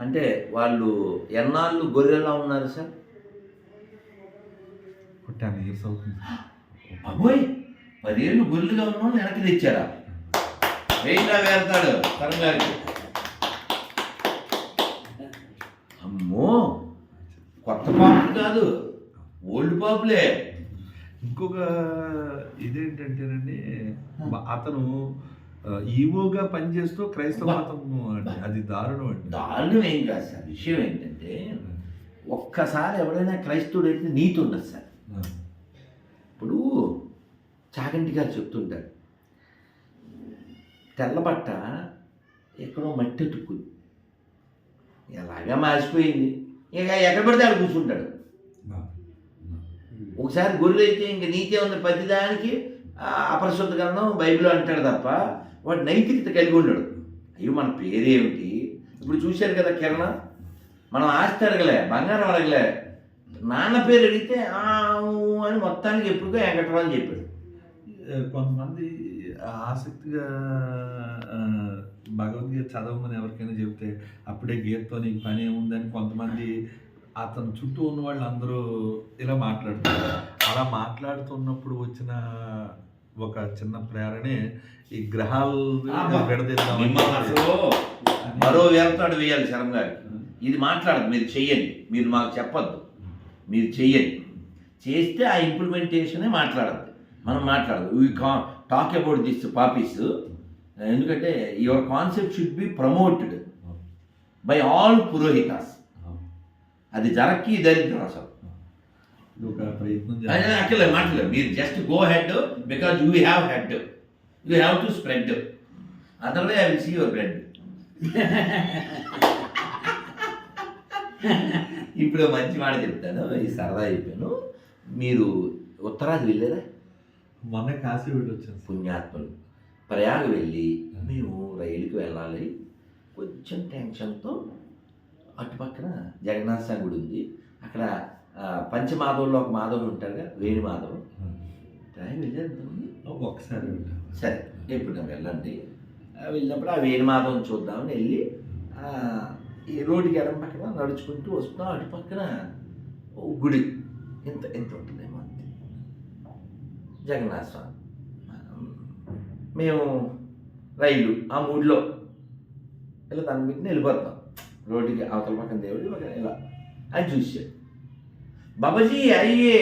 అంటే వాళ్ళు ఎన్నాళ్ళు గొర్రెలా ఉన్నారు సార్? టెన్ ఇయర్స్ అవుతుంది. అబ్బోయ్ పదేళ్ళు గొర్రెలుగా ఉన్న వెనక్కి తెచ్చారా? వెయిట్లా వేస్తాడు తరం గారికి అమ్మో కొత్త పాపులు కాదు ఓల్డ్ పాపులే. ఇంకొక ఇదేంటంటేనండి అతను ఈవోగా పనిచేస్తూ క్రైస్తవ అది దారుణం అండి. దారుణం ఏం కాదు సార్. విషయం ఏంటంటే ఒక్కసారి ఎవరైనా క్రైస్తవుడు అయితే నీతి ఉండదు సార్. ఇప్పుడు చాగంటి గారు చెప్తుంటారు. తెల్లబట్ట ఎక్కడో మట్టి ఎత్తుకుంది ఎలాగా మాసిపోయింది ఇక ఎక్కడ పడితే అక్కడ కూర్చుంటాడు. ఒకసారి గొర్రెలు అయితే ఇంక నీతే ఉంది ప్రతిదానికి అపరిశుద్ధ గ్రంథం బైబిల్ అంటాడు తప్ప వాడు నైతికత కలిగి ఉన్నాడు. అయ్యో మన పేరేమిటి? ఇప్పుడు చూశారు కదా కిరణ? మనం ఆస్తి అడగలే బంగారం అడగలే. నాన్న పేరు అడిగితే "ఆ, అని మొత్తానికి ఎప్పుడుగా వెంకటరావు అని చెప్పాడు. కొంతమంది ఆసక్తిగా భగవద్గీత చదవమని ఎవరికైనా చెప్తే అప్పుడే గీతతో నీకు పని ఏముందని కొంతమంది అతను చుట్టూ ఉన్న వాళ్ళు అందరూ ఇలా మాట్లాడుతారు అలా మాట్లాడుతున్నప్పుడు వచ్చిన ఒక చిన్న ప్రేరణే ఈ గ్రహాలు మరో వేలతాడు వేయాలి శరం గారికి ఇది మాట్లాడదు మీరు చెయ్యండి. మీరు మాకు చెప్పొద్దు. మీరు చెయ్యండి. చేస్తే ఆ ఇంప్లిమెంటేషనే మాట్లాడద్దు మనం మాట్లాడదు. వీ కా టాక్ అబౌట్ దిస్ పాపీస్ ఎందుకంటే your concept should be promoted by all పురోహితాస్ అది జరక్కి దరిద్రం అసలు. ఒక ప్రయత్నం అదే చేయాలి. అక్కలే మాటలే మీరు just go ahead because you have head you have to spread otherwise I will see your bread ఇప్పుడు మంచి మాట చెప్తాను. ఈ సరదా చెప్పాను మీరు ఉత్తరాది వెళ్ళారా? మొన్న కాశీ వెళ్ళి వచ్చాను పుణ్యాత్ములు ప్రయాగ వెళ్ళి మేము రైలుకి వెళ్ళాలి. కొంచెం టెన్షన్తో అటుపక్కన జగన్నాథ స్వామి గుడి ఉంది. అక్కడ పంచమాధవుల్లో ఒక మాధవుడు ఉంటారుగా వేణు మాధవ్ వెళ్ళారు? ఒకసారి వెళ్ళాను సరే ఎప్పుడు వెళ్ళండి. వెళ్ళినప్పుడు ఆ వేణుమాధవం చూద్దామని వెళ్ళి ఈ రోడ్డుకి ఎడం పక్కన నడుచుకుంటూ వస్తున్నాం. అటు పక్కన ఓ గుడి. ఇంత ఇంత ఉంటుందేమో అంతే. జగన్నాథ స్వామి. మేము రైలు ఆ మూడిలో ఇలా దాని మీద వెళ్ళిపోతాం రోడ్డుకి అవతల పక్కన దేవుడు ఇలా. అని చూసాడు బాబాజీ అయ్యే!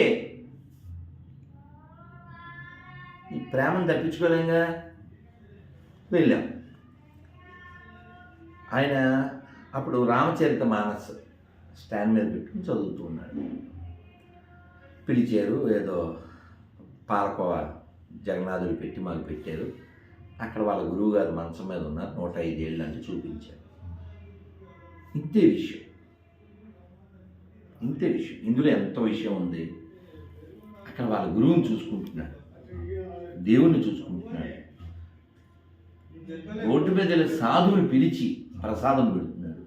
ప్రేమను తప్పించుకోలేంగా? వెళ్ళాం. ఆయన అప్పుడు రామచరిత మానస్ స్టాండ్ మీద పెట్టుకుని చదువుతూ ఉన్నాడు. పిలిచారు ఏదో పాలకోవ జగన్నాథుడు పెట్టి మాకు పెట్టారు. అక్కడ వాళ్ళ గురువు గారు మంచం మీద ఉన్నారు నూట ఐదేళ్ళు అంటే చూపించారు. ఇంతే విషయం. ఇంతే విషయం. ఇందులో ఎంత విషయం ఉంది? అక్కడ వాళ్ళ గురువుని చూసుకుంటున్నాడు. దేవుణ్ణి చూసుకుంటున్నాడు. రోడ్డు మీద సాధువుని పిలిచి ప్రసాదం పెడుతున్నాడు.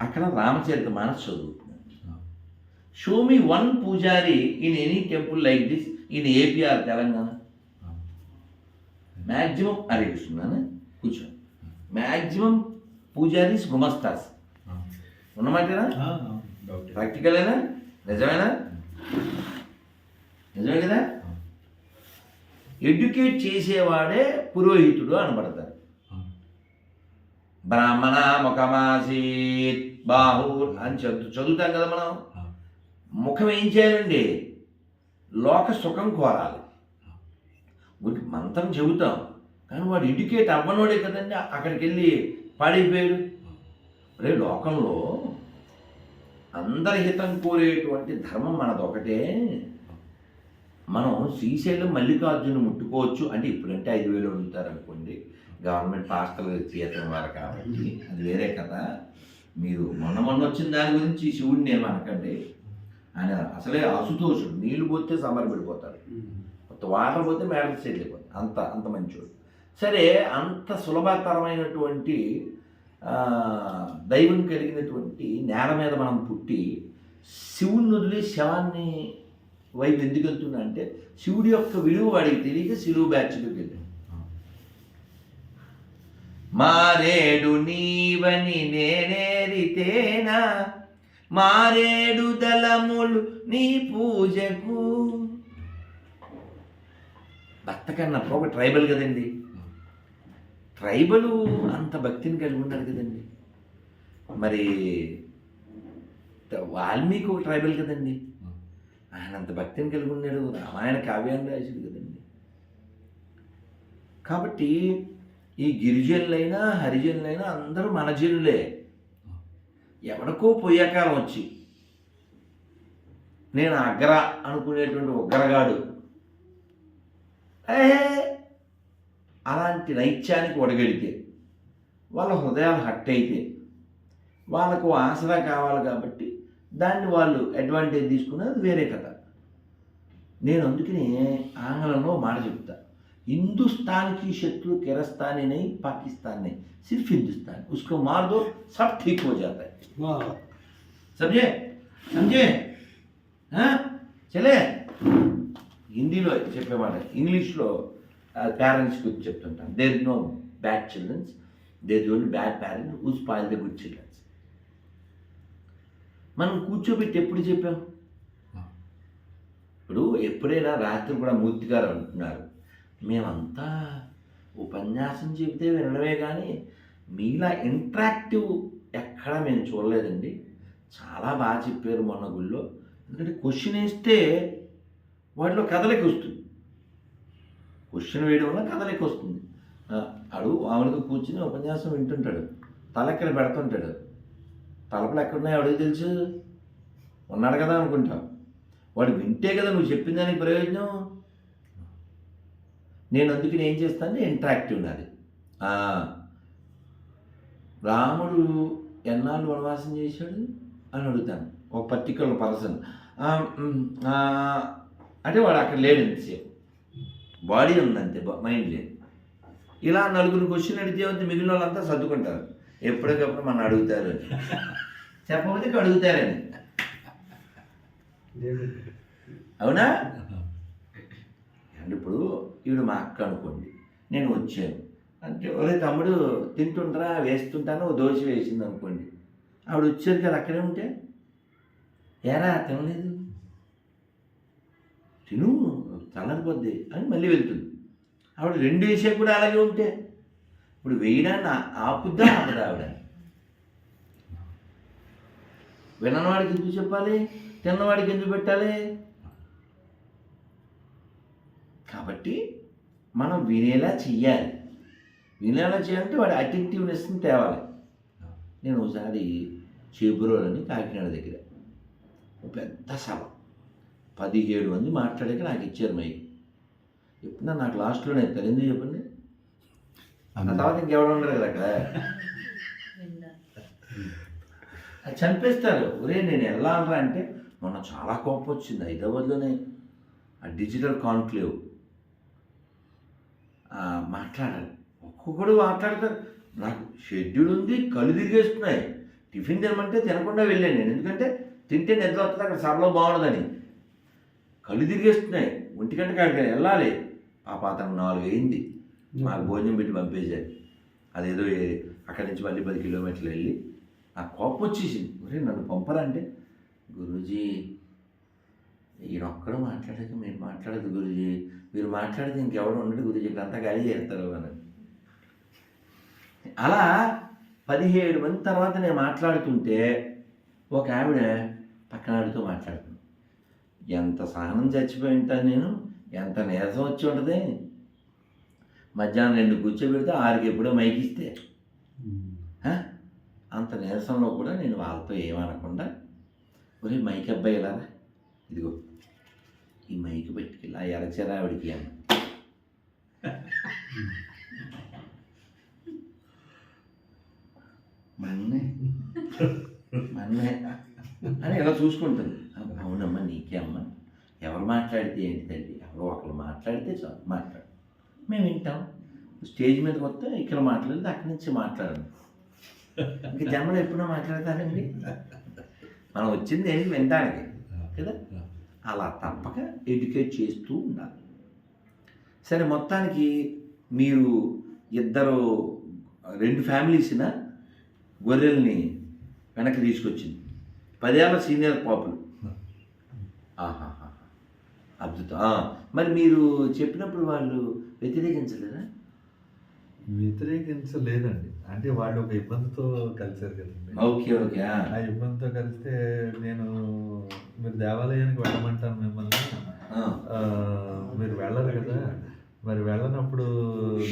అక్కడ రామచరిత మానస్ చదువుతున్నాడు. షో మీ వన్ పూజారి in any temple like this in AP or Telangana. Maximum అరే కూర్చున్నాను కూర్చో. మ్యాక్సిమం పూజారీస్ గుమస్తాస్ ఉన్నమాటేనా? ప్రాక్టికలేనా నిజమేనా? నిజమే కదా? ఎడ్యుకేట్ చేసేవాడే పురోహితుడు అనబడతారు బ్రాహ్మణ ముఖమాసీత్ బాహు అని చదువు చదువుతాం కదా మనం. ముఖం ఏం చేయాలండి? లోక సుఖం కోరాలి. మంతం మంత్రం చెబుతాం. కానీ వాడు ఎడ్యుకేట్ అవ్వనోడే కదండి అక్కడికి వెళ్ళి పాడైపోయాడు. రే లోకంలో అందరి హితం కోరేటువంటి ధర్మం మనదొకటే. మనం శ్రీశైలం మల్లికార్జున ముట్టుకోవచ్చు అంటే ఇప్పుడంటే ఐదు వేలు అడుగుతారు అనుకోండి గవర్నమెంట్ హాస్టల్ జీతం వారు కాబట్టి అది వేరే కథ మీరు మొన్న మొన్న వచ్చిన దాని గురించి శివుడిని ఏమనకండి ఆయన అసలే అసుతోషుడు నీళ్ళు పోతే సమరపడిపోతారు కొత్త వాటర్ పోతే మేడలు చెల్లిపోతారు అంత అంత మంచోడు. సరే అంత సులభతరమైనటువంటి దైవం కలిగినటువంటి నేల మీద మనం పుట్టి శివుని వదిలి శవాన్ని వైపు ఎందుకు వెళ్తున్నా అంటే శివుడి యొక్క విలువ వాడికి తెలియక శిలువు బ్యాచ్లోకి వెళ్ళాడు మారేడు నీవని నేనేరితేనా మారేడు దళములు నీ పూజకు. భర్త కన్నా ఒక ట్రైబల్ కదండి. ట్రైబలు అంత భక్తిని కలిగి ఉన్నారు కదండి. మరి వాల్మీకి ఒక ట్రైబల్ కదండి. ఆయన అంత భక్తిని కలిగి ఉన్నాడు. రామాయణ కావ్యాన్ని రాశాడు కదండి. కాబట్టి ఈ గిరిజనులైనా హరిజనులైనా అందరూ మన జనులే. ఎవరికో పోయాకాలం వచ్చి నేను అగ్ర అనుకునేటువంటి ఉగ్రగాడు. ఏ అలాంటి నైత్యానికి ఒడగడితే వాళ్ళ హృదయాలు హట్ అయితే వాళ్ళకు ఆసరా కావాలి కాబట్టి దాన్ని వాళ్ళు అడ్వాంటేజ్ తీసుకున్నది అది వేరే కథ నేను అందుకనే ఆంగ్లంలో ఓ మాట చెప్తా हिंदुस्तान की शत्रु किरस्तानी नहीं पाकिस्तान नहीं सिर्फ हिंदुस्तान उसको मार दो सब ठीक हो जाता है समझे समझे हाँ? చలే హిందీలో చెప్పేమాట ఇంగ్లీష్లో పేరెంట్స్ గురించి చెప్తుంటాను there no bad childrens there only bad parent who spoil the good childrens మనం కూర్చోబెట్టి ఎప్పుడు చెప్పాం? ఇప్పుడు ఎప్పుడైనా రాత్రి కూడా మూర్తి గారు అంటున్నారు మేమంతా ఉపన్యాసం చెబితే వినడమే కానీ మీలా ఇంట్రాక్టివ్ ఎక్కడా మేము చూడలేదండి. చాలా బాగా చెప్పారు మొన్న గుళ్ళో. ఎందుకంటే క్వశ్చన్ వేస్తే వాటిలో కథలకి వస్తుంది. క్వశ్చన్ వేయడం వల్ల కథలకి వస్తుంది. ఆ, అడు మామూలుగా కూర్చుని ఉపన్యాసం వింటుంటాడు తల ఇక్కడ పెడుతుంటాడు. తలపలు ఎక్కడున్నాయో అడుగు తెలుసు? ఉన్నాడు కదా అనుకుంటావు వాడు వింటే కదా నువ్వు చెప్పిన దానికి ప్రయోజనం. నేను అందుకని ఏం చేస్తాను? ఇంటరాక్టివ్ నాది రాముడు ఎన్నాళ్ళు వనవాసం చేశాడు? అని అడుగుతాను. ఒక పర్టికులర్ పర్సన్ అంటే వాడు అక్కడ లేడు ఎంతసేపు బాడీ ఉందంతే మైండ్ లేదు. ఇలా నలుగురు క్వశ్చన్ అడిగితే మిగిలిన వాళ్ళంతా సర్దుకుంటారు. ఎప్పటికప్పుడు మనం అడుగుతారు చెప్పకపోతే ఇక అడుగుతారని. అవునా? అంటే ఇప్పుడు ఈవిడ మా అక్క అనుకోండి నేను వచ్చాను. అంటే ఒరే తమ్ముడు తింటుంటారా వేస్తుంటాను ఓ దోశ వేసింది అనుకోండి. ఆవిడ వచ్చారు కదా అక్కడే ఉంటే? ఏరా తినలేదు? తిను చల్లరిపోద్ది అని మళ్ళీ వెళ్తుంది. ఆవిడ రెండు వేసే కూడా అలాగే ఉంటే? ఇప్పుడు వేయడాన్ని ఆపుద్దా ఆపదా ఆవిడ? వినవాడికి ఎందుకు చెప్పాలి? తిన్నవాడికి ఎందుకు పెట్టాలి? కాబట్టి మనం వినేలా చెయ్యాలి. వినేలా చేయాలంటే వాడి అటెంటివ్నెస్ని తేవాలి. నేను ఒకసారి చేబురోలని కాకినాడ దగ్గర ఒక పెద్ద సభ. పదిహేడు మంది మాట్లాడాక నాకు ఇచ్చారు మైక్ ఎప్పుడన్నా నాకు లాస్ట్లో నేను తెలియదు చెప్పండి. తర్వాత ఇంకెవడు ఉండరు కదా అక్కడ. చంపేస్తారు. ఒరే నేను వెళ్ళాలరా అంటే మొన్న చాలా కోపం వచ్చింది. హైదరాబాద్లోనే ఆ డిజిటల్ కాన్క్లేవ్. ఆ, మాట్లాడాలి. ఒక్కొక్కడు మాట్లాడతారు. నాకు షెడ్యూల్ ఉంది కళ్ళు తిరిగేస్తున్నాయి. టిఫిన్ తినమంటే తినకుండా వెళ్ళాను నేను. ఎందుకంటే తింటే నిద్ర వస్తుంది అక్కడ సభలో బాగుండదని. కళ్ళు తిరిగేస్తున్నాయి. ఒంటి గంటకి అక్కడికి వెళ్ళాలి. పాప అతను నాలుగు అయింది మాకు భోజనం పెట్టి పంపేశారు అదేదో అక్కడి నుంచి మళ్ళీ పది కిలోమీటర్లు వెళ్ళి ఆ కోపం వచ్చేసింది. ఒరే నన్ను పంపరా అంటే? గురూజీ ఈయనొక్కడు మాట్లాడక మీరు మాట్లాడదు గురూజీ. మీరు మాట్లాడితే ఇంకెవడు ఉండడు గురూజీ. ఇక్కడంతా గాలి చేస్తారు అని. అలా పదిహేడు మంది తర్వాత నేను మాట్లాడుతుంటే ఒక ఆవిడ పక్కన మాట్లాడుతుంది. ఎంత సహనం చచ్చిపోయి ఉంటాను నేను? ఎంత నీరసం వచ్చి ఉంటుంది? మధ్యాహ్నం రెండు కూర్చోబెడితే ఆరుకి ఎప్పుడో మైకిస్తే ఆ? అంత నీరసంలో కూడా నేను వాళ్ళతో ఏమనకుండా ఒరే మైక్ అబ్బాయి ఇలా. ఇదిగో ఈ మైక్ పెట్టుకెళ్ళి ఆ ఎరచరా ఆవిడికి అన్న మన్నే మన్నే. అని ఇలా చూసుకుంటుంది. అవునమ్మా నీకే అమ్మా. ఎవరు మాట్లాడితే ఏంటి తల్లి? ఎవరో ఒకరు మాట్లాడితే చాలు మాట్లాడు. మేము వింటాం. స్టేజ్ మీదకి వస్తే ఇక్కడ మాట్లాడితే అక్కడి నుంచి మాట్లాడండి ఇంకా జన్మలో ఎప్పుడో మాట్లాడతారండి. మనం వచ్చింది ఏంటి వినడానికి కదా? అలా తప్పక ఎడ్యుకేట్ చేస్తూ ఉండాలి. సరే మొత్తానికి మీరు ఇద్దరు రెండు ఫ్యామిలీస్న గొర్రెల్ని వెనక్కి తీసుకొచ్చింది. పదేళ్ళ సీనియర్ పాపులు. ఆహాహా. అద్భుతం. మరి మీరు చెప్పినప్పుడు వాళ్ళు వ్యతిరేకించలేదా? వ్యతిరేకించలేదండి. అంటే వాళ్ళు ఒక ఇబ్బందితో కలిశారు కదండి. ఓకే ఓకే ఆ. ఇబ్బందితో కలిస్తే నేను మీరు దేవాలయానికి వెళ్ళమంటాను మిమ్మల్ని. మీరు వెళ్ళరు కదా. మరి వెళ్ళనప్పుడు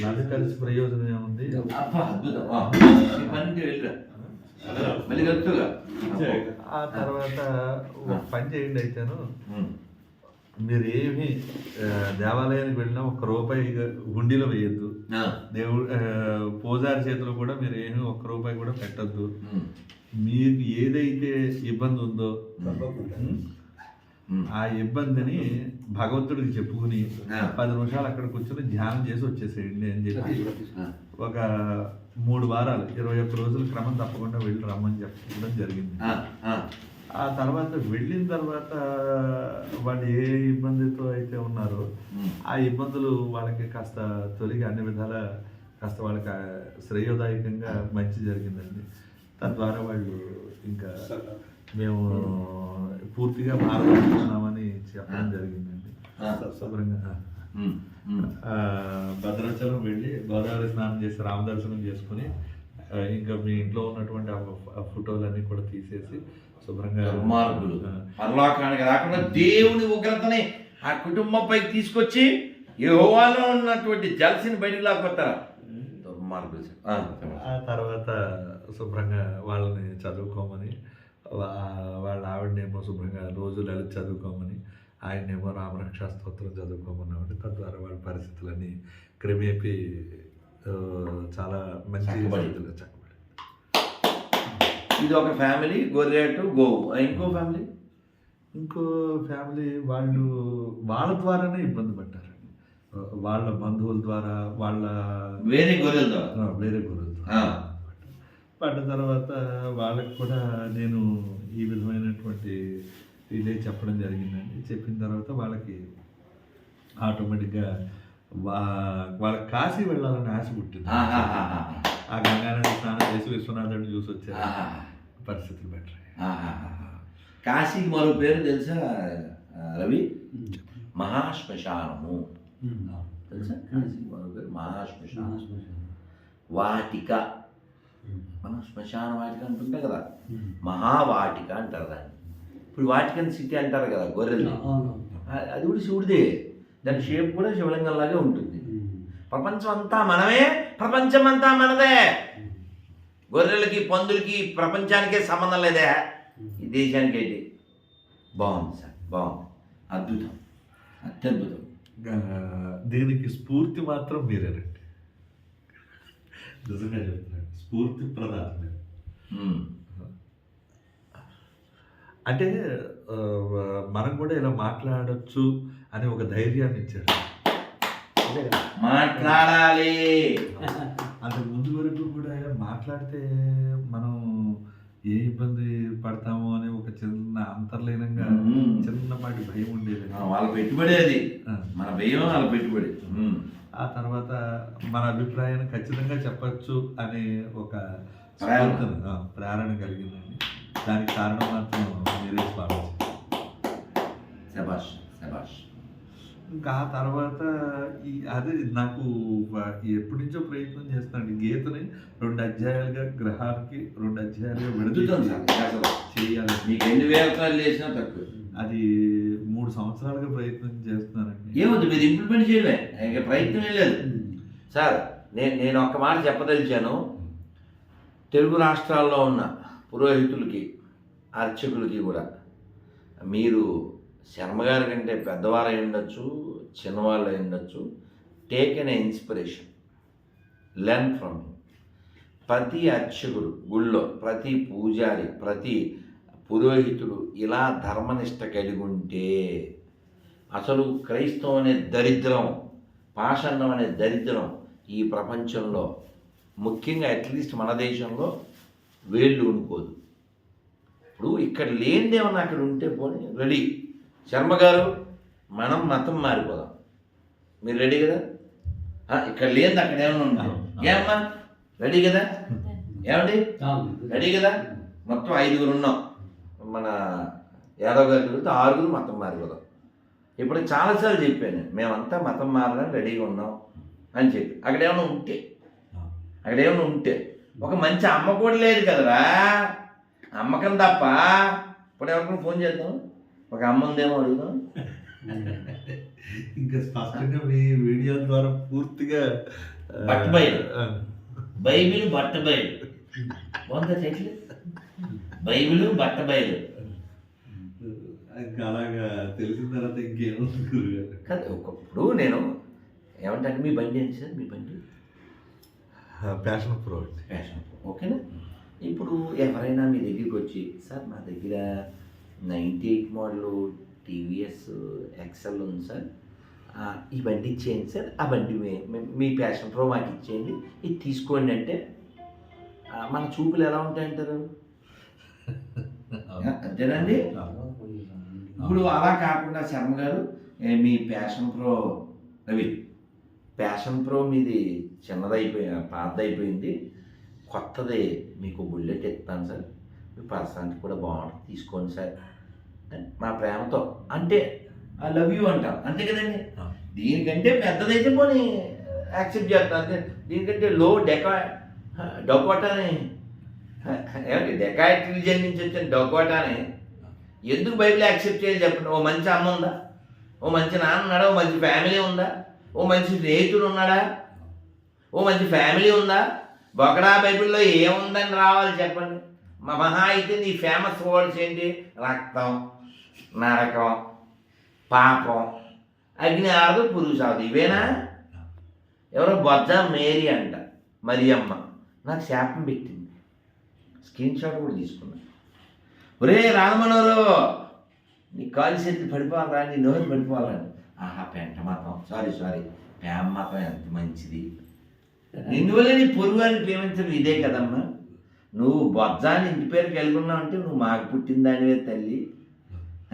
నది కలిసి ప్రయోజనం ఏముంది? అబ్బా, అద్భుతం ఆ. తర్వాత ఒక పని చేయండి అయితేను. మీరు ఏమి దేవాలయానికి వెళ్ళినా ఒక రూపాయి హుండీలో వేయద్దు ఆ. దేవుడు పూజారి చేతిలో కూడా మీరు ఏమి ఒక్క రూపాయి కూడా పెట్టద్దు. మీకు ఏదైతే ఇబ్బంది ఉందో. ఆ ఇబ్బందిని భగవంతుడికి చెప్పుకుని. పది నిమిషాలు అక్కడ కూర్చొని ధ్యానం చేసి వచ్చేసేయండి అని చెప్పి. ఒక మూడు వారాలు ఇరవై ఒక్క రోజులు క్రమం తప్పకుండా వెళ్ళి రమ్మని చెప్పడం జరిగింది ఆ. తర్వాత వెళ్ళిన తర్వాత వాళ్ళు ఏ ఇబ్బందితో అయితే ఉన్నారో. ఆ ఇబ్బందులు వాళ్ళకి కాస్త తొలగి అన్ని విధాల కాస్త వాళ్ళకి శ్రేయోదాయకంగా మంచి జరిగిందండి. తద్వారా వాళ్ళు ఇంకా మేము పూర్తిగా మారబోతున్నామని చెప్పడం జరిగిందండి. శుభ్రంగా. భద్రాచలం వెళ్ళి గోదావరి స్నానం చేసి రామదర్శనం చేసుకుని ఇంకా మీ ఇంట్లో ఉన్నటువంటి ఆ ఫోటోలన్నీ కూడా తీసేసి శుభ్రంగా దుర్మార్గులు. పరలోకానికి రాకుండా దేవుని ఉగ్రతని ఆ కుటుంబంపై తీసుకొచ్చి యెహోవాలో ఉన్నటువంటి జలసిని బయటికి లాక్కొస్తారా దుర్మార్గులు. ఆ, తర్వాత శుభ్రంగా వాళ్ళని చదువుకోమని వాళ్ళ ఆవిడనేమో శుభ్రంగా రోజు లలిత చదువుకోమని ఆయనేమో రామరక్ష స్తోత్రం చదువుకోమన్నామని తద్వారా వాళ్ళ పరిస్థితులన్నీ క్రమేపీ చాలా మంచి చక్కబడి. ఇది ఒక ఫ్యామిలీ గొర్రెటు గోవు. ఇంకో ఫ్యామిలీ? ఇంకో ఫ్యామిలీ వాళ్ళు వాళ్ళ ద్వారానే ఇబ్బంది పడ్డారండి వాళ్ళ బంధువుల ద్వారా వాళ్ళ వేరే గొర్రెల ద్వారా. వేరే గురువుల ఆ. ద్వారా పడ్డ తర్వాత వాళ్ళకి కూడా నేను ఈ విధమైనటువంటి ఇదే చెప్పడం జరిగిందండి. చెప్పిన తర్వాత వాళ్ళకి ఆటోమేటిక్గా వా వాళ్ళకి కాశీ వెళ్ళాలని ఆశ పుట్టింది. ఆ గంగానది స్నానం చేసి విశ్వనాథుడిని చూసి వచ్చారు. పరిస్థితులు బెటర్. కాశీకి మరో పేరు తెలుసా రవి? మహాశ్మశానము. తెలుసా? కాశీకి మరో పేరు మహాశ్మశానం. వాటిక. మనం శ్మశాన వాటిక అంటుంటే కదా మహావాటిక అంటారు దాన్ని. ఇప్పుడు వాటికన్ సిటీ అంటారు కదా గొర్రెలు అది కూడా శివుడిదే. దాని షేప్ కూడా శివలింగంలాగే ఉంటుంది. ప్రపంచం అంతా మనమే ప్రపంచం అంతా మనదే. గొర్రెలకి పందులకి ప్రపంచానికే సంబంధం లేదే. ఈ దేశానికి ఏంటి బాగుంది సార్ బాగుంది. అద్భుతం. అత్యద్భుతం. దీనికి స్ఫూర్తి మాత్రం మీరేనండి. నిజంగా చెప్తున్నాను. స్ఫూర్తి ప్రధానం. అంటే మనం కూడా ఇలా మాట్లాడొచ్చు అని ఒక ధైర్యాన్ని ఇచ్చారు. మాట్లాడాలి. అంతకు ముందు వరకు కూడా మాట్లాడితే మనం ఏ ఇబ్బంది పడతామో అని ఒక చిన్న అంతర్లీనంగా. చిన్నపాటి భయం ఉండేది. ఆ, వాళ్ళ పెట్టుబడి అది. మన భయం వాళ్ళ పెట్టుబడి. ఆ తర్వాత మన అభిప్రాయాన్ని ఖచ్చితంగా చెప్పచ్చు అనే ఒక ప్రేరణ కలిగిందండి. దానికి కారణం మాత్రం మీరే స్వామి శబాష్ శబాష్ ఇంకా ఆ తర్వాత ఈ అదే నాకు ఎప్పటి నుంచో ప్రయత్నం చేస్తున్నాను గీతని. రెండు అధ్యాయాలుగా గ్రహానికి రెండు అధ్యాయాలుగా అద్భుతం విడదీసి సార్ అసలు చేయాలి. మీకు ఎన్ని చేసినా తక్కువ. అది మూడు సంవత్సరాలుగా ప్రయత్నం చేస్తున్నానండి. ఏమవుతుంది మీరు ఇంప్లిమెంట్ ఇక ప్రయత్నం లేదు. సార్ నేను నేను ఒక్క మాట చెప్పదలిచాను. తెలుగు రాష్ట్రాల్లో ఉన్న పురోహితులకి అర్చకులకి కూడా. మీరు శర్మగారి కంటే పెద్దవారు అయి ఉండొచ్చు చిన్నవాళ్ళు అయి ఉండొచ్చు. Take an inspiration learn from ప్రతి అర్చకుడు గుళ్ళో ప్రతి పూజారి ప్రతి పురోహితుడు ఇలా ధర్మనిష్ట కలిగి ఉంటే అసలు క్రైస్తవం అనే దరిద్రం పాషండం అనే దరిద్రం ఈ ప్రపంచంలో ముఖ్యంగా అట్లీస్ట్ మన దేశంలో వేళ్ళు ఉండిపోదు ఇప్పుడు ఇక్కడ లేనిదేమన్నా అక్కడ ఉంటే పోనీ రెడీ. శర్మ గారు మనం మతం మారిపోదాం. మీరు రెడీ కదా? ఆ, ఇక్కడ లేనిది అక్కడ ఏమన్నా ఉంటాం. ఏమన్నా? రెడీ కదా? ఏమండి? రెడీ కదా? మొత్తం ఐదుగురు ఉన్నాం. మన యాదవ్ గారి గురించి ఆరుగురు మతం మారిపోదాం. ఇప్పుడు చాలాసార్లు చెప్పాను మేమంతా మతం మారడానికి రెడీగా ఉన్నాం అని చెప్పి. అక్కడ ఏమైనా ఉంటే. అక్కడ ఏమైనా ఉంటే. ఒక మంచి అమ్మ కూడా లేదు కదరా? అమ్మకం తప్ప ఇప్పుడు ఎవరికైనా ఫోన్ చేద్దాం. ఒక అమ్మ ఉందేమో అడుగుదాం. ఇంకా స్పష్టంగా మీ వీడియో ద్వారా పూర్తిగా ఆ, పట్టుబయలు. ఆ, బైబిల్ బట్ట బయలు బాగుందా టైటిల్? బైబిల్ బట్ట బయలు ఇంకా అలాగా తెలిసిన తర్వాత ఇంకేముంది కాదు ఒకప్పుడు నేను ఏమంటే మీ బండి ఏంటి సార్ మీ బండి? ప్యాషన్ ప్రో ఫ్యాషన్ ఓకేనా? ఇప్పుడు ఎవరైనా మీ దగ్గరికి వచ్చి సార్ మా దగ్గర ninety eight model TVS XL ఉంది సార్. ఈ బండి ఇచ్చేయండి సార్. ఆ బండి మీ- ప్యాషన్ ప్రో మాకు ఇచ్చేయండి. ఇది తీసుకోండి అంటే మన చూపులు ఎలా ఉంటాయంటారు అంతేనండి? ఇప్పుడు అలా కాకుండా శర్మ గారు మీ Passion Pro Ravi Passion Pro మీది చిన్నదైపోయి పాతదైపోయింది. కొత్తది మీకు బుల్లెట్ ఇస్తాను సార్. మీ పర్సనాలిటీ కూడా బాగుంటుంది. తీసుకోండి సార్. మా ప్రేమతో. అంటే ఐ లవ్ యూ అంటాం. అంతే కదండి. దీనికంటే పెద్దదైతే పోనీ యాక్సెప్ట్ చేస్తాను అంతే. దీనికంటే లో డెకా డొకోటాని ఏమంటే డెకాయిట్ రిలీజన్ నుంచి వచ్చిన డొకోటాని ఎందుకు బైబిల్ యాక్సెప్ట్ చేయాలి చెప్పండి. ఓ మంచి అమ్మ ఉందా? ఓ మంచి నాన్న ఉన్నాడా? ఓ మంచి ఫ్యామిలీ ఉందా? ఓ మంచి స్నేహితుడు ఉన్నాడా? ఓ మంచి ఫ్యామిలీ ఉందా? బొకడా బైబిల్లో ఏముందని రావాలి చెప్పండి? మా మహా అయితే నీ ఫేమస్ వర్డ్స్ ఏంటి? రక్తం నరకం పాపం అగ్ని ఆరదు పురుగు చాదు ఇవేనా? ఎవరో బొజ్జ మేరీ అంట మరియమ్మ. నాకు శాపం పెట్టింది. స్క్రీన్ షాట్ కూడా తీసుకున్నా. ఒరే రామనోరు నీ కాలు చేతులు పడిపోవాలరా నీ నోరు పడిపోవాలని. ఆహా పెంట మతం సారీ సారీ పేమ మతం ఎంత మంచిది. నిన్నువల్ల నీ పొరుగుని ప్రేమించడం ఇదే కదమ్మా. నువ్వు బొజ్జాని ఇంటి పేరు కలిగి ఉన్నావు అంటే నువ్వు మాకు పుట్టిన దానివే తల్లి.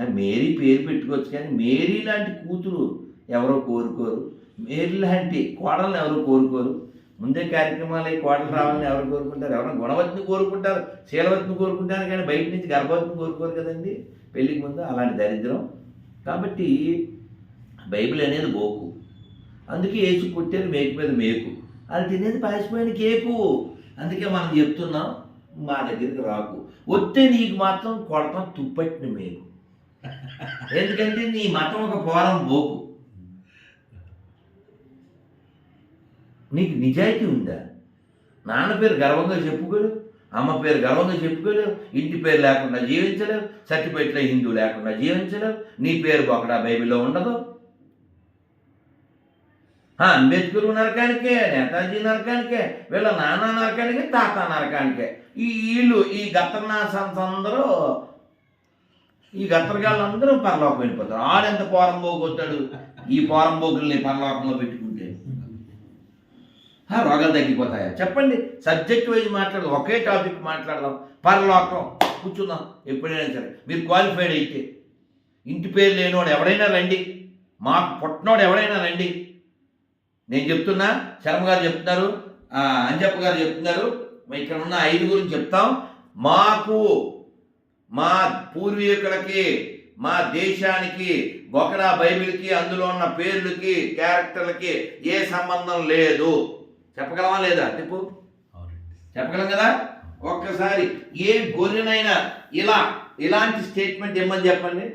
మేరీ పేరు పెట్టుకోవచ్చు కానీ మేరీ లాంటి కూతురు ఎవరో కోరుకోరు. మేరీ లాంటి కోడలను ఎవరు కోరుకోరు. ముందే కార్యక్రమాలు అయ్యి కోడలు రావాలని ఎవరు కోరుకుంటారు? ఎవరైనా గుణవతిని కోరుకుంటారు శీలవతిని కోరుకుంటారు కానీ బయట నుంచి గర్భవతిని కోరుకోరు కదండి. పెళ్ళికి ముందు అలాంటి దరిద్రం. కాబట్టి బైబిల్ అనేది బోకు. అందుకే ఏసు కొట్టారు మేకు మీద మేకు. అది తినేది పాసిపోయిన కేకు. అందుకే మనం చెప్తున్నాం మా దగ్గరికి రాకు. వస్తే నీకు మాత్రం కొడతాం తుప్పట్టిన మేము. ఎందుకంటే నీ మతం ఒక పోరం బోకు నీకు నిజాయితీ ఉందా? నాన్న పేరు గర్వంగా చెప్పుకోలేవు అమ్మ పేరు గర్వంగా చెప్పుకోలేవు ఇంటి పేరు లేకుండా జీవించలేవు సర్టిఫికెట్లో హిందూ లేకుండా జీవించలేవు నీ పేరు ఒకడా బైబిల్లో ఉండదు. అంబేద్కర్ నరకానికే నేతాజీ నరకానికే వీళ్ళ నాన్న నరకానికే తాత నరకానికే. ఈ వీళ్ళు ఈ గత్తర్నాసన్స్ అందరూ ఈ గత్తరగాళ్ళందరూ పరలోకం వెళ్ళిపోతారు. ఆడెంత పోరం పోగొట్టాడు? ఈ పోరం పోగుల్ని పరలోకంలో పెట్టుకుంటే. రోగాలు తగ్గిపోతాయా? చెప్పండి. సబ్జెక్ట్ వైజ్ మాట్లాడదాం. ఒకే టాపిక్ మాట్లాడదాం. పరలోకం. కూర్చుందాం. ఎప్పుడైనా సరే. మీరు క్వాలిఫైడ్ అయితే. ఇంటి పేరు లేనివాడు ఎవడైనా రండి. మాకు పుట్టినోడు ఎవడైనా రండి. నేను చెప్తున్నా శర్మ గారు చెప్తున్నారు అంజప్ప గారు చెప్తున్నారు. ఇక్కడ ఉన్న ఐదుగురు చెప్తాం. మాకు మా పూర్వీకులకి మా దేశానికి బొకడా బైబిల్కి అందులో ఉన్న పేర్లకి క్యారెక్టర్లకి ఏ సంబంధం లేదు. చెప్పగలమా లేదా? చెప్పు. చెప్పగలం కదా? ఒక్కసారి ఏ గొర్రెనైనా ఇలా ఇలాంటి స్టేట్మెంట్ ఇమ్మని చెప్పండి.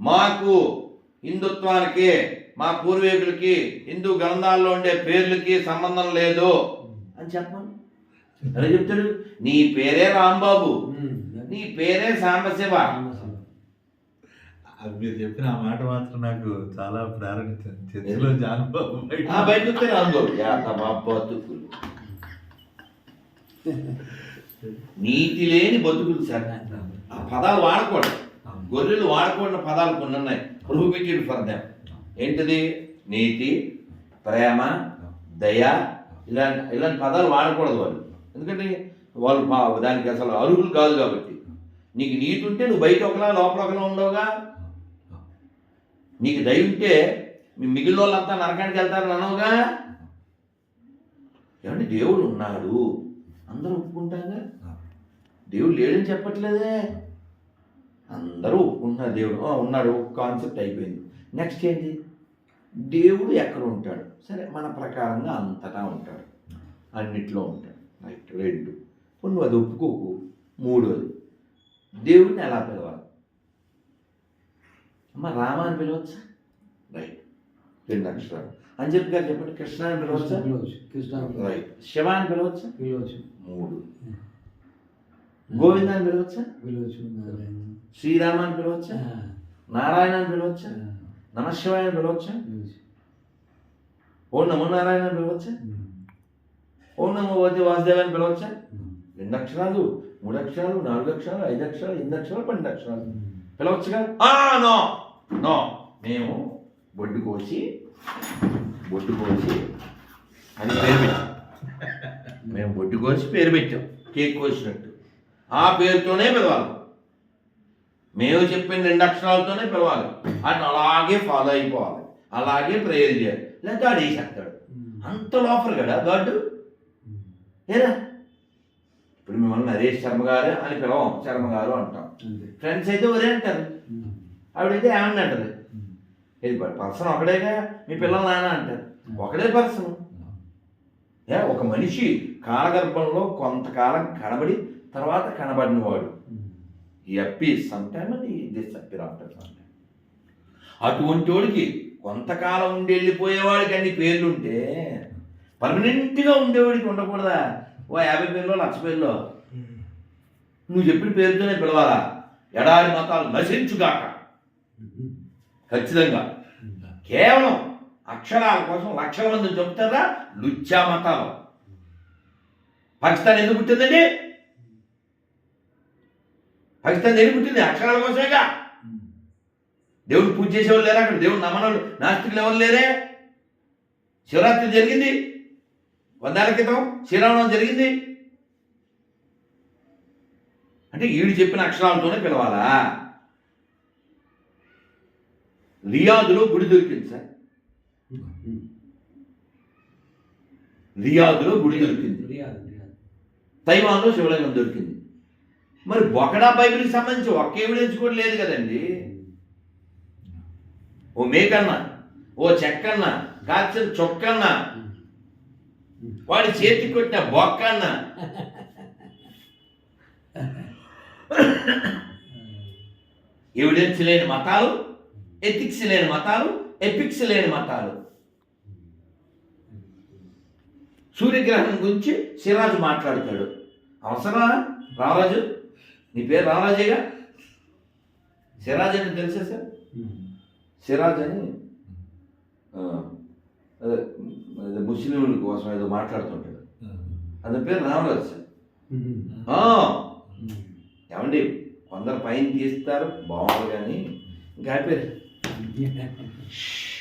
మాకు హిందుత్వానికి మా పూర్వీకులకి హిందూ గ్రంథాల్లో ఉండే పేర్లకి సంబంధం లేదు. అని చెప్పండి. అలా చెప్తాడు నీ పేరే రాంబాబు. నీ పేరే సాంబశివ. మీరు చెప్పిన ఆ మాట మాత్రం నాకు చాలా ప్రేరణ. చర్చిలో జానబాబు బయట. రాంబాబు. బతుకులు. నీతి లేని బతుకులు సార్. ఆ పదాలు వాడకూడదు. గొర్రెలు వాడకూడని పదాలు కొన్ని ఉన్నాయి. Prohibited for them. ఏంటిది? నీతి ప్రేమ దయ ఇలాంటి ఇలాంటి పదాలు వాడకూడదు వాళ్ళు. ఎందుకంటే వాళ్ళు దానికి అసలు అర్హులు కాదు కాబట్టి. నీకు నీతి ఉంటే నువ్వు బయట ఒకలా లోపల ఒకలా ఉండవుగా. నీకు దయ ఉంటే మీ మిగిలిన వాళ్ళంతా నరకానికి వెళ్తారని అనవుగా. ఏమంటే దేవుడు ఉన్నాడు. అందరూ ఒప్పుకుంటాగా దేవుడు లేడని చెప్పట్లేదే. అందరూ ఒప్పుకుంటున్నారు దేవుడు. ఉన్నాడు. కాన్సెప్ట్ అయిపోయింది. నెక్స్ట్ ఏంటి? దేవుడు ఎక్కడ ఉంటాడు? సరే మన ప్రకారంగా అంతటా ఉంటాడు. అన్నిట్లో ఉంటాడు. రైట్ రెండు. నువ్వు అది ఒప్పుకోకు. మూడోది దేవుడిని ఎలా పిలవాలి? అమ్మ రామ అని పిలవచ్చా? రైట్ రెండు అక్షరాలు. అంజలి గారు చెప్పండి కృష్ణ అని పిలవచ్చా. పిలవచ్చు. కృష్ణ రైట్ శివ అని పిలవచ్చా? పిలవచ్చు. మూడు. గోవింద అని పిలవచ్చా? పిలవచ్చు. నారాయణ. శ్రీరామ అని పిలవచ్చా? నారాయణ అని పిలవచ్చా? ఆ, నమశివాయ అని పిలవచ్చా ఓం నమో నారాయణ పిలవచ్చా ఓం నమో భగవతి వాసుదేవ అని పిలవచ్చా రెండు అక్షరాలు మూడు అక్షరాలు నాలుగు అక్షరాలు ఐదు అక్షరాలు ఎనిమిది అక్షరాలు పన్నెండు అక్షరాలు. పిలవచ్చుగా నో నో మేము బొడ్డు కోసి బొడ్డు కోసి అని పేరు పెట్టాం. మేము బొడ్డు కోసి పేరు పెట్టాం. కేక్ కోసినట్టు. ఆ పేరుతోనే పిలవాలి మేము చెప్పిన రెండు అక్షరాలతోనే పిలవాలి. అని అలాగే ఫాలో అయిపోవాలి. అలాగే ప్రేయర్ చేయాలి. లేకపోతే ఆడేసేస్తాడు ఉమ్, అంత లోపల కదా గాడ్. ఏరా ఇప్పుడు మిమ్మల్ని నరేష్ శర్మ గారు అని పిలవం. శర్మ గారు అంటాం. ఫ్రెండ్స్ అయితే ఒరే అంటారు. ఆవిడైతే ఏమన్నా అంటది. ఇది పర్సన్ ఒకడేగా మీ పిల్లలు నాన్న అంటారు. ఒకడే పర్సన్ ఏ ఒక మనిషి కాలగర్భంలో కొంతకాలం కనబడి తర్వాత కనబడిన వాడు ఉమ్. ఈ అప్పి సమ్ టైమ్ అని దిస్ అప్పి ఆఫ్టర్ సమ్ టైమ్ అటువంటి వాడికి కొంతకాలం ఉండి వెళ్ళిపోయేవాడికి అన్ని పేర్లు ఉంటే పర్మనెంట్గా ఉండేవాడికి ఉండకూడదా? ఓ యాభై పేర్లో లక్ష పేర్లో? నువ్వు చెప్పిన పేరుతోనే పిలవాలా? ఎడారి మతాలు నశించుగాక. ఉమ్. ఖచ్చితంగా. కేవలం అక్షరాల కోసం లక్షల మంది చెప్తారా? లుచ్చా మతాలు. పాకిస్తాన్ ఎందుకు పుట్టిందండి? పాకిస్తాన్ ఎందుకు పుట్టింది అక్షరాల కోసమేగా. దేవుడు పూజ చేసేవాళ్ళు లేరా అక్కడ? దేవుడు నమ్మనోళ్ళు నాస్తికులు ఎవరు లేరే? శివరాత్రి జరిగింది. వందేళ్ళ క్రితం శ్రీరామనవమి జరిగింది. అంటే ఈడు చెప్పిన అక్షరాలతోనే పిలవాలా? రియాదులో గుడి దొరికింది సార్. రియాదులో గుడి దొరికింది. తైవాన్లో శివలింగం దొరికింది. మరి బొకడా బైబిల్కి సంబంధించి ఒక్క ఎవిడెన్స్ కూడా లేదు కదండి. ఓ మేకన్న ఓ చెక్కన్న కాల్చిన చొక్కన్న వాడి చేతికి కొట్టిన బొక్కన్న. ఎవిడెన్స్ లేని మతాలు ఎథిక్స్ లేని మతాలు ఎపిక్స్ లేని మతాలు. సూర్యగ్రహణం గురించి సిరాజు మాట్లాడతాడు. అవసరమా? రారాజు? నీ పేరు రారాజేగా సిరాజ్ అంటే తెలుసా సార్. సిరాజ్ అని అదే, ముస్లింల కోసం ఏదో మాట్లాడుతుంటాడు. అతని పేరు రామరాజు సార్. ఏమండి కొందరు పైన తీస్తారు బాగుంది కానీ ఇంకా. ష్.